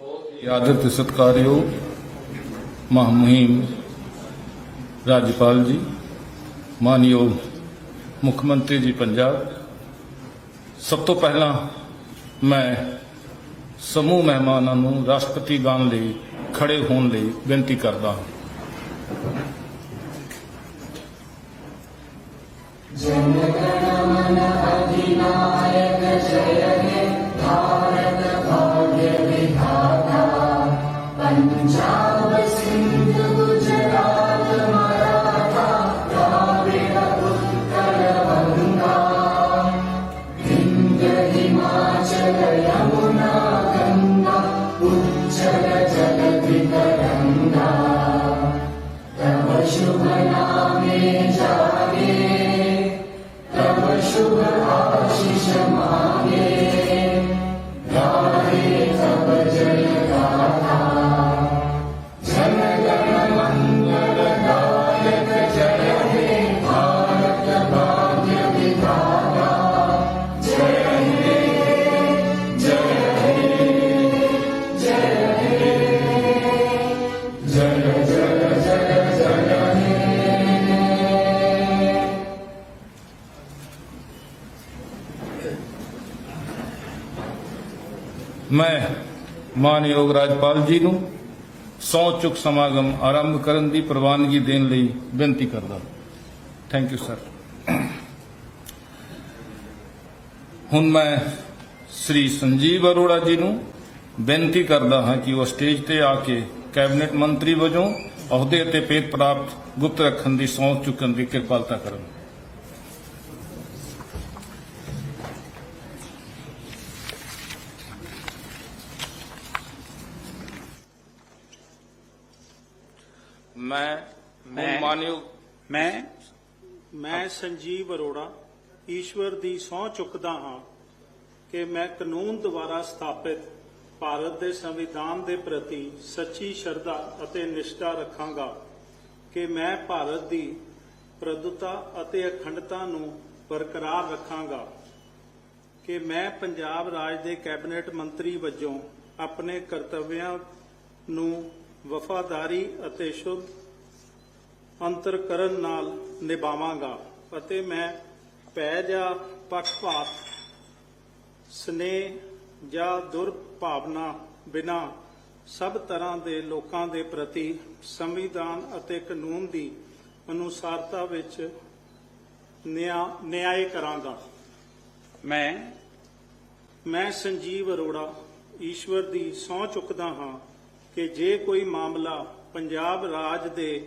ਆਦਰ ਤੇ ਸਤਿਕਾਰਯੋਗ ਮਹਾਮਹਿਮ ਰਾਜਪਾਲ ਜੀ, ਮਾਨਯੋਗ ਮੁੱਖ ਮੰਤਰੀ ਜੀ ਪੰਜਾਬ। ਸਭ ਤੋਂ ਪਹਿਲਾਂ ਮੈਂ ਸਮੂਹ ਮਹਿਮਾਨਾਂ ਨੂੰ ਰਾਸ਼ਟਰਪਤੀ ਗਾਨ ਲਈ ਖੜੇ ਹੋਣ ਲਈ ਬੇਨਤੀ ਕਰਦਾ ਹਾਂ। angel of ਮੈਂ ਮਾਨਯੋਗ ਰਾਜਪਾਲ ਜੀ ਨੂੰ ਸਹੁੰ ਚੁੱਕ ਸਮਾਗਮ ਆਰੰਭ ਕਰਨ ਦੀ ਪ੍ਰਵਾਨਗੀ ਦੇਣ ਲਈ ਬੇਨਤੀ ਕਰਦਾ ਥੈਂਕ ਯੂ ਸਰ ਹੁਣ ਮੈਂ ਸ੍ਰੀ ਸੰਜੀਵ ਅਰੋੜਾ ਜੀ ਨੂੰ ਬੇਨਤੀ ਕਰਦਾ ਹਾਂ ਕਿ ਉਹ ਸਟੇਜ ਤੇ ਆ ਕੇ ਕੈਬਨਿਟ ਮੰਤਰੀ ਵਜੋਂ ਅਹੁਦੇ ਤੇ ਪੇਟ ਪ੍ਰਾਪਤ ਗੁਪਤ ਰੱਖਣ ਦੀ ਸਹੁੰ ਚੁੱਕਣ ਦੀ ਕਿਰਪਾਲਤਾ ਕਰਨ। ਮੈਂ ਮੈਂ- ਮਾਨਯੋਗ ਮੈਂ ਮੈਂ ਸੰਜੀਵ ਅਰੋੜਾ ਈਸ਼ਵਰ ਦੀ ਸਹੁੰ ਚੁੱਕਦਾ ਹਾਂ ਕਿ ਮੈਂ ਕਾਨੂੰਨ ਦੁਆਰਾ ਸਥਾਪਿਤ ਭਾਰਤ ਦੇ ਸੰਵਿਧਾਨ ਦੇ ਪ੍ਰਤੀ ਸੱਚੀ ਸ਼ਰਧਾ ਅਤੇ ਨਿਸ਼ਠਾ ਰੱਖਾਂਗਾ ਕਿ ਮੈਂ ਭਾਰਤ ਦੀ ਪ੍ਰਭੁਤਾ ਅਤੇ ਅਖੰਡਤਾ ਨੂੰ ਬਰਕਰਾਰ ਰੱਖਾਂਗਾ ਕਿ ਮੈਂ ਪੰਜਾਬ ਰਾਜ ਦੇ ਕੈਬਨਿਟ ਮੰਤਰੀ ਵਜੋਂ ਆਪਣੇ ਕਰਤੱਵਿਆਂ ਨੂੰ ਵਫਾਦਾਰੀ ਅਤੇ ਸ਼ੁੱਧ ਅੰਤਰਕਰਨ ਨਾਲ ਨਿਭਾਵਾਂਗਾ ਅਤੇ ਮੈਂ ਭੈ ਜਾਂ ਪੱਖਪਾਤ ਸਨੇਹ ਜਾਂ ਦੁਰਭਾਵਨਾ ਬਿਨਾ ਸਭ ਤਰ੍ਹਾਂ ਦੇ ਲੋਕਾਂ ਦੇ ਪ੍ਰਤੀ ਸੰਵਿਧਾਨ ਅਤੇ ਕਾਨੂੰਨ ਦੀ ਅਨੁਸਾਰਤਾ ਵਿੱਚ ਨਿਆਂ ਨਿਆਂ ਕਰਾਂਗਾ। ਮੈਂ ਮੈਂ ਸੰਜੀਵ ਅਰੋੜਾ ਈਸ਼ਵਰ ਦੀ ਸਹੁੰ ਚੁੱਕਦਾ ਹਾਂ ਕਿ ਜੇ ਕੋਈ ਮਾਮਲਾ ਪੰਜਾਬ ਰਾਜ ਦੇ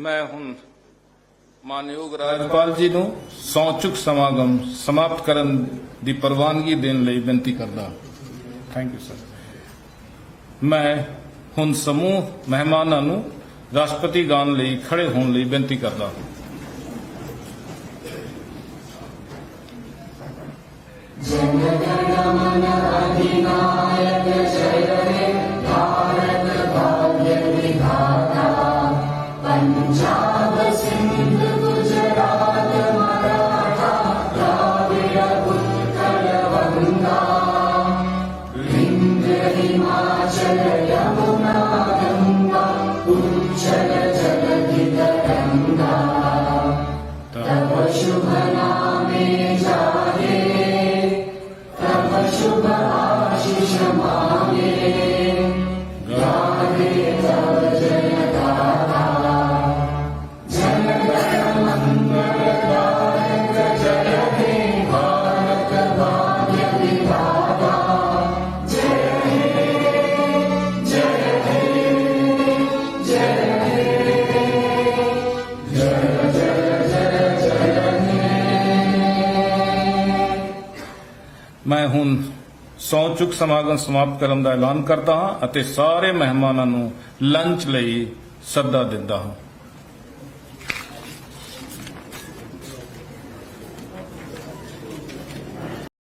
ਮੈਂ ਹੁਣ ਮਾਨਯੋਗ ਰਾਜਪਾਲ ਜੀ ਨੂੰ ਸਹੁੰ ਚੁੱਕ ਸਮਾਗਮ ਸਮਾਪਤ ਕਰਨ ਦੀ ਪ੍ਰਵਾਨਗੀ ਦੇਣ ਲਈ ਬੇਨਤੀ ਕਰਦਾ ਥੈਂਕ ਯੂ ਸਰ ਮੈਂ ਹੁਣ ਸਮੂਹ ਮਹਿਮਾਨਾਂ ਨੂੰ ਰਾਸ਼ਟਰਪਤੀ ਗਾਨ ਲਈ ਖੜੇ ਹੋਣ ਲਈ ਬੇਨਤੀ ਕਰਦਾ ਮੈਂ ਹੁਣ ਸਹੁੰ ਚੁੱਕ ਸਮਾਗਮ ਸਮਾਪਤ ਕਰਨ ਦਾ ਐਲਾਨ ਕਰਦਾ ਹਾਂ ਅਤੇ ਸਾਰੇ ਮਹਿਮਾਨਾਂ ਨੂੰ ਲੰਚ ਲਈ ਸੱਦਾ ਦਿੰਦਾ ਹਾਂ।